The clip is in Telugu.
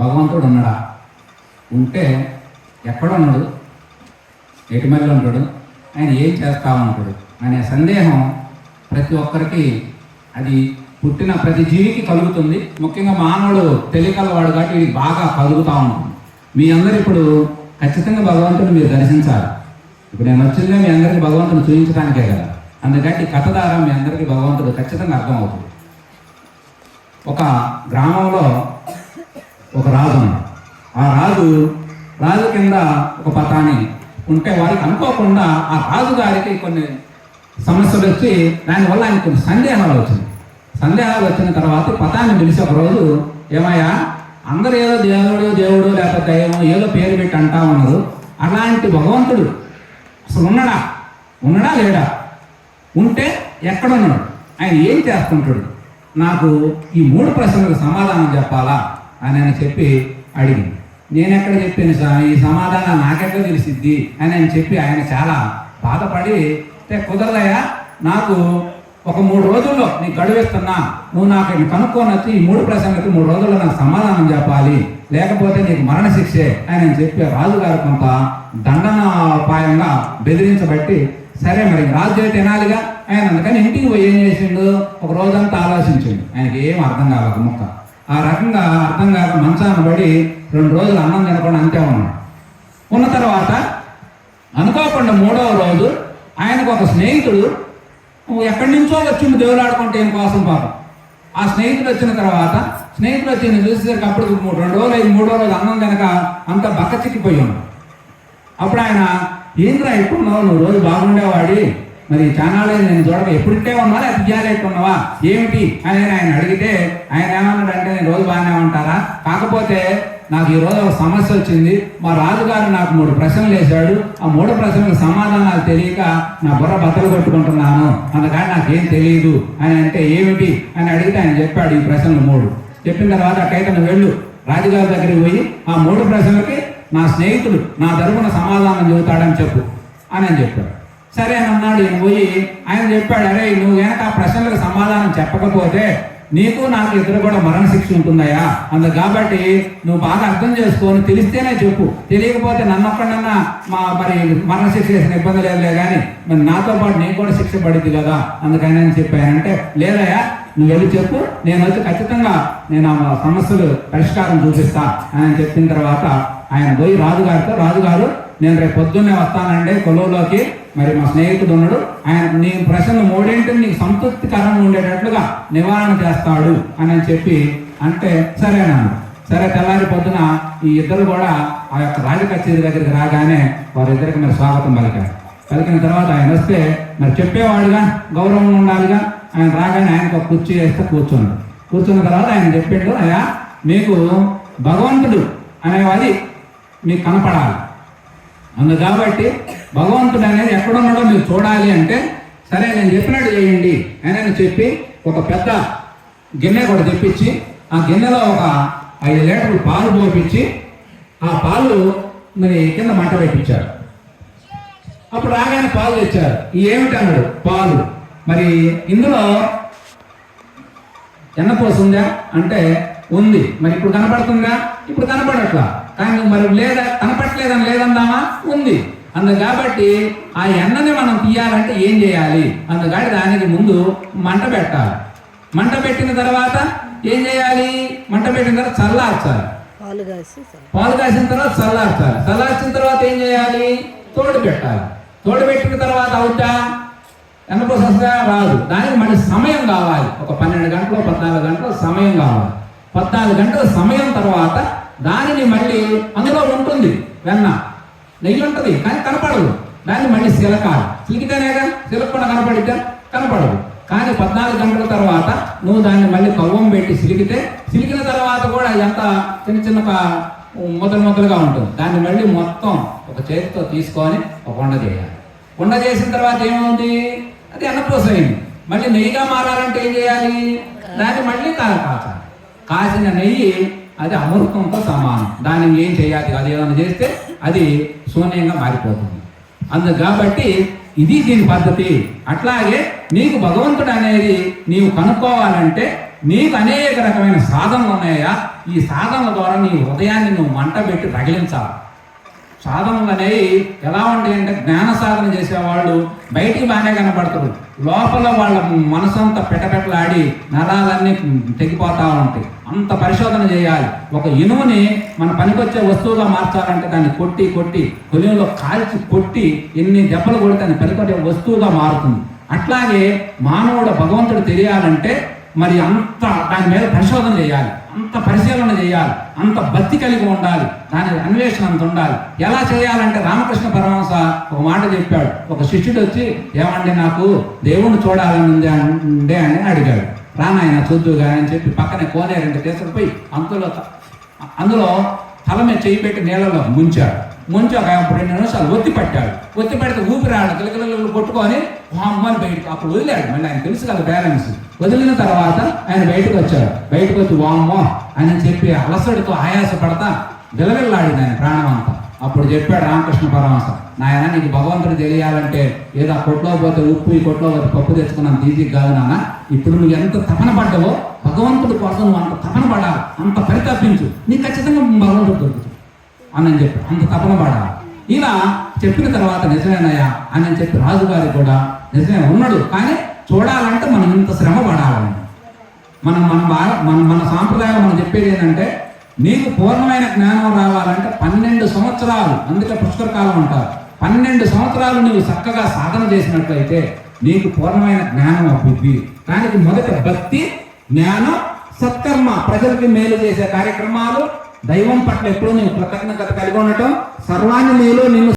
భగవంతుడు ఉన్నాడా ఉంటే ఎక్కడ ఉన్నాడు ఎటుమల్లి ఉంటాడు? ఆయన ఏం చేస్తా ఉంటాడు అనే సందేహం ప్రతి ఒక్కరికి అది పుట్టిన ప్రతి జీవికి కలుగుతుంది. ముఖ్యంగా మానవుడు తెలియకలవాడు కాబట్టి ఇది బాగా కలుగుతూ ఉంటుంది. మీ అందరు ఇప్పుడు ఖచ్చితంగా భగవంతుడు మీరు దర్శించాలి. ఇప్పుడు నేను వచ్చిందే మీ అందరికీ భగవంతుడు చూపించడానికే కదా. అందుకని కథ ద్వారా మీ అందరికీ భగవంతుడు ఖచ్చితంగా అర్థమవుతుంది. ఒక గ్రామంలో ఒక రాజు ఉన్నాడు ఆ రాజు రాజు కింద ఒక పతాని ఉంటే వారికి అనుకోకుండా ఆ రాజు గారికి కొన్ని సమస్యలు వచ్చి దానివల్ల ఆయన కొన్ని సందేహాలు వచ్చింది సందేహాలు వచ్చిన తర్వాత పతాన్ని పిలిచి ఒక రోజు ఏమయ్యా అందరు ఏదో దేవుడు దేవుడు లేకపోతే దైవం ఏదో పేరు పెట్టి అంటా ఉన్నారు. అలాంటి భగవంతుడు అసలు ఉన్నాడా? ఉన్నాడా లేడా? ఉంటే ఎక్కడున్నాడు ఆయన ఏం చేస్తుంటాడు? నాకు ఈ మూడు ప్రశ్నలకు సమాధానం చెప్పాలా? అని ఆయన చెప్పి అడిగింది. నేను ఎక్కడ చెప్పాను సార్? ఈ సమాధానం నాకెక్కడ తెలిసిద్ది? అని ఆయన చెప్పి ఆయన చాలా బాధపడి "అంటే నాకు ఒక మూడు రోజుల్లో నీకు గడువిస్తున్నా నువ్వు నాకు ఇవి కనుక్కొని వచ్చి ఈ మూడు ప్రశ్నలకు మూడు రోజుల్లో నాకు సమాధానం చెప్పాలి. లేకపోతే నీకు మరణశిక్షే. అని ఆయన చెప్పి రాజుగారు కొంత దండనోపాయంగా బెదిరించబట్టి సరే మరి రాజు తినాలిగా ఆయన అందుకని ఇంటికి పోయి ఏం చేసిండు? ఒక రోజంతా ఆలోచించిండు. ఆయనకి ఏం అర్థం కాలేదు ముక్క. ఆ రకంగా అర్థం కాక మంచాన పడి రెండు రోజులు అన్నం తినకుండా అంతే ఉన్నాడు ఉన్న తర్వాత అనుకోకుండా మూడవ రోజు ఆయనకు ఒక స్నేహితుడు ఎక్కడి నుంచో వచ్చింది దేవుడు ఆడుకుంటే ఈయన కోసం పాపం. ఆ స్నేహితుడు వచ్చిన తర్వాత స్నేహితుడు వచ్చి చూసేసరికి అప్పుడు రెండు రోజులు ఐదు మూడో రోజులు అన్నం తినక అంత బక్క చిక్కిపోయి ఉన్నాడు అప్పుడు ఆయన ఏంద్రా ఎట్టున్నావు నువ్వు రోజు బాగుండేవాడి? మరి చానాలే నేను చూడక ఎప్పుడుంటే ఉన్నావా? లేకపోతే ఇయ్యాలి ఏమిటి? అని ఆయన అడిగితే ఆయన ఏమన్నాడంటే నేను రోజు బాగానే ఉంటారా? కాకపోతే నాకు ఈ రోజు ఒక సమస్య వచ్చింది. మా రాజుగారు నాకు మూడు ప్రశ్నలు వేశాడు. ఆ మూడు ప్రశ్నలకు సమాధానాలు తెలియక నా బుర్ర బద్దలు కొట్టుకుంటున్నాను. అందుకని నాకేం తెలియదు అని అంటే ఏమిటి? అని అడిగితే ఆయన చెప్పాడు ఈ ప్రశ్నలు మూడు. చెప్పిన తర్వాత అక్కడైతే నువ్వు వెళ్ళు. రాజుగారి దగ్గరికి పోయి ఆ మూడు ప్రశ్నలకి నా స్నేహితుడు నా తరపున సమాధానం చెబుతాడని చెప్పు. అని అని చెప్పాడు. సరే అని అన్నాడు ఈయన పోయి ఆయన చెప్పాడు అరే నువ్వు కనుక ఆ ప్రశ్నలకు సమాధానం చెప్పకపోతే నీకు నాకు ఇద్దరు కూడా మరణశిక్ష ఉంటుందయ్యా. అందు కాబట్టి నువ్వు బాగా అర్థం చేసుకొని తెలిస్తేనే చెప్పు. తెలియకపోతే నన్నొక్కడన్నా మా మరి మరణశిక్ష చేసిన ఇబ్బంది లేదులే కానీ మరి నాతో పాటు నీకు కూడా శిక్ష పడింది కదా అందుకని అని చెప్పానంటే లేదయ్యా నువ్వు వెళ్ళి చెప్పు. నేను వచ్చి ఖచ్చితంగా నేను ఆ సమస్యలు పరిష్కారం చూపిస్తా. అని చెప్పిన తర్వాత ఆయన పోయి రాజుగారితో రాజుగారు నేను రేపు పొద్దున్నే వస్తానండి కొలువులోకి. మరి మా స్నేహితుడు ఉన్నాడు. ఆయన నీ ప్రశ్నలు మూడింటిని నీకు సంతృప్తికరంగా ఉండేటట్లుగా నివారణ చేస్తాడు అని అని చెప్పి అంటే సరేనన్నా సరే తెల్లారి పొద్దున ఈ ఇద్దరు కూడా ఆ యొక్క రాజ కచేరీ దగ్గరికి రాగానే వారిద్దరికి మరి స్వాగతం పలికారు. పలికిన తర్వాత ఆయన వస్తే మరి చెప్పేవాడుగా గౌరవం ఉండాలిగా. ఆయన రాగానే ఆయనకు ఒక కుర్చీ వేస్తే కూర్చున్నాడు. కూర్చున్న తర్వాత ఆయన చెప్పిండు అయ్యా మీకు భగవంతుడు అనేవాది మీకు కనపడాలి. అందు కాబట్టి భగవంతుడు అనేది ఎక్కడున్నాడో మీరు చూడాలి అంటే సరే నేను చెప్పినట్టు చేయండి అని అని చెప్పి ఒక పెద్ద గిన్నె కూడా తెప్పించి ఆ గిన్నెలో ఒక ఐదు లీటర్లు పాలు పోపించి ఆ పాలు మరి కింద మంట పెట్టించారు అప్పుడు రాగానే పాలు తెచ్చారు. ఏమిటి అన్నాడు? పాలు. మరి ఇందులో ఎన్న ఉందా అంటే ఉంది. మరి ఇప్పుడు కనపడుతుందా? ఇప్పుడు కనపడట్లా. కానీ మరి లేదా కనపడట్లేదని లేదందామా? ఉంది. అందు కాబట్టి ఆ ఎన్నని మనం తీయాలంటే ఏం చేయాలి? అందుకని దానికి ముందు మంట పెట్టాలి. మంట పెట్టిన తర్వాత ఏం చేయాలి? మంట పెట్టిన తర్వాత చల్లార్చాలి. పాలు కాసి చాలు. పాలు కాసిన తర్వాత చల్లార్చాలి. చల్లార్చిన తర్వాత ఏం చేయాలి? తోడు పెట్టాలి. తోడు పెట్టిన తర్వాత అవుతా? ఎన్నపోస వస్తుందా రాదు. దానికి మళ్ళీ సమయం కావాలి. ఒక పన్నెండు గంటలు పద్నాలుగు గంటలు సమయం కావాలి. పద్నాలుగు గంటల సమయం తర్వాత దానిని మళ్ళీ అందులో ఉంటుంది వెన్న. నెయ్యి ఉంటుంది కానీ కనపడదు. దాన్ని మళ్ళీ సిలకాలి సిలికితేనేగా సిలకుండా కనపడితే కనపడదు. కానీ పద్నాలుగు గంటల తర్వాత నువ్వు దాన్ని మళ్ళీ కవ్వం పెట్టి సిలికితే సిలికిన తర్వాత కూడా ఎంత చిన్న చిన్న మొదలు ముద్దలు ముద్దలుగా ఉంటుంది. దాన్ని మళ్ళీ మొత్తం ఒక చేతితో తీసుకొని ఒక వండ చేయాలి. వండ చేసిన తర్వాత ఏమవుతుంది? అది అన్నపూస అయింది మళ్ళీ నెయ్యిగా మారాలంటే ఏం చేయాలి? దాన్ని మళ్ళీ కాచాలి. కాసిన నెయ్యి అది అమృతంతో సమానం. దానిని ఏం చేయాలి? అది ఏదైనా చేస్తే అది శూన్యంగా మారిపోతుంది. అందు కాబట్టి ఇది దీని పద్ధతి. అట్లాగే నీకు భగవంతుడు అనేది నీవు కనుక్కోవాలంటే నీకు అనేక రకమైన సాధనలు ఉన్నాయా? ఈ సాధనల ద్వారా నీ హృదయాన్ని నువ్వు మంట పెట్టి రగిలించాలి సాధనలు అనేవి ఎలా ఉంటాయి అంటే జ్ఞాన సాధన చేసేవాళ్ళు బయటికి బాగానే కనపడతారు. లోపల వాళ్ళ మనసంతా పెట్టపెట్టలాడి నరాలన్నీ తెగిపోతూ ఉంటాయి. అంత పరిశోధన చేయాలి. ఒక ఇనుముని మన పనికొచ్చే వస్తువుగా మార్చాలంటే దాన్ని కొట్టి కొట్టి కొలిలో కాల్చి కొట్టి ఎన్ని దెబ్బలు కొడితే దాన్ని పనికొచ్చే వస్తువుగా మారుతుంది. అట్లాగే మానవుడు భగవంతుడు తెలియాలంటే మరి అంత దాని మీద పరిశోధన చేయాలి. అంత పరిశీలన చేయాలి. అంత భక్తి కలిగి ఉండాలి. దాని అన్వేషణ అంత ఉండాలి. ఎలా చేయాలంటే రామకృష్ణ పరమహంస ఒక మాట చెప్పాడు. ఒక శిష్యుడు వచ్చి ఏమండి నాకు దేవుణ్ణి చూడాలని ఉంది అని అడిగాడు. రానాయన చూద్దు అని చెప్పి పక్కనే కోనేరంటే తీసుకుపోయి అందులో అందులో తల మీద చేయి పెట్టి నీళ్ళలో ముంచాడు. ముంచి ఒక రెండు నిమిషాలు ఒత్తి పట్టాడు. ఒత్తి పెడితే ఊపిరాడు కిలకిలలు కొట్టుకొని అమ్మని బయటకు అప్పుడు వదిలాడు. మళ్ళీ ఆయన తెలుసు కదా బ్యాలెన్స్ వదిలిన తర్వాత ఆయన బయటకు వచ్చాడు. బయటకు వచ్చి వామ్మో అని చెప్పి అలసడితో ఆయాస పడతా విలవిల్లాడింది ఆయన ప్రాణమంతా. అప్పుడు చెప్పాడు రామకృష్ణ పరమహంస నాయన నీకు భగవంతుడు తెలియాలంటే ఏదో కొట్లో పోతే ఉప్పు ఈ కొట్లో పోతే పప్పు తెచ్చుకున్నాను. ఈజీ కాదు నాన్న. ఇప్పుడు నువ్వు ఎంత తపన పడ్డావో భగవంతుడి కోసం నువ్వు అంత తపన పడాలి. అంత పరితపించు. నీకు ఖచ్చితంగా భగవంతుడు దొరుకుతుంది అని చెప్పి అంత తపన పడాలి? ఇలా చెప్పిన తర్వాత నిజమేనయ్యా అని చెప్పి రాజుగారి కూడా నిజమే ఉన్నాడు. కానీ చూడాలంటే మనం ఇంత శ్రమ పడాలని. మనం మన మన మన సాంప్రదాయం మనం చెప్పేది ఏంటంటే నీకు పూర్ణమైన జ్ఞానం రావాలంటే పన్నెండు సంవత్సరాలు అందుకే పుష్కర కాలం అంటారు. పన్నెండు సంవత్సరాలు నీవు చక్కగా సాధన చేసినట్లయితే నీకు పూర్ణమైన జ్ఞానం అభివృద్ధి దానికి మొదట భక్తి జ్ఞానం సత్కర్మ. ప్రజలకి మేలు చేసే కార్యక్రమాలు దైవం పట్ల ఎప్పుడు నేను కృతజ్ఞత కలిగి ఉండటం సర్వాన్ని నీలో నిన్ను